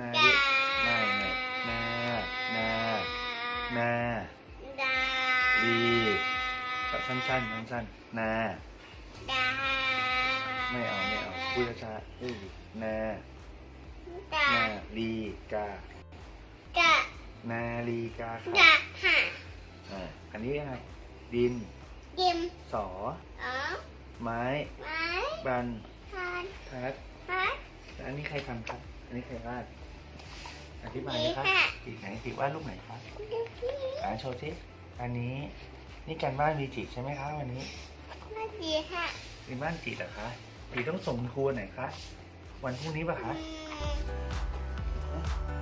นาดาเยอะไม่ไม่นานานาดาลีแบบสั้นๆสั้นๆนาดาไม่เอาไม่เอาพูดช้าๆเอ้ยนาดานาลีกาดานาลีกาค่ะดาหาอ่าอันนี้ยังไงดินยิมสออ๋อไม้ไม้บันทานทัดพัดแล้วอันนี้ใครทำครับ อันนี้ใครวาด อธิบายนะครับนี่ค่ะสีไหนสีวาดรูปไหนครับดูที่อ่าโชว์สิอันนี้ นี่การบ้านวีจิใช่ไหมคะวันนี้มาดีค่ะเป็นบ้านจิเหรอคะจีต้องส่งคุณครูไหนคะวันพรุ่งนี้ป่ะอืคะม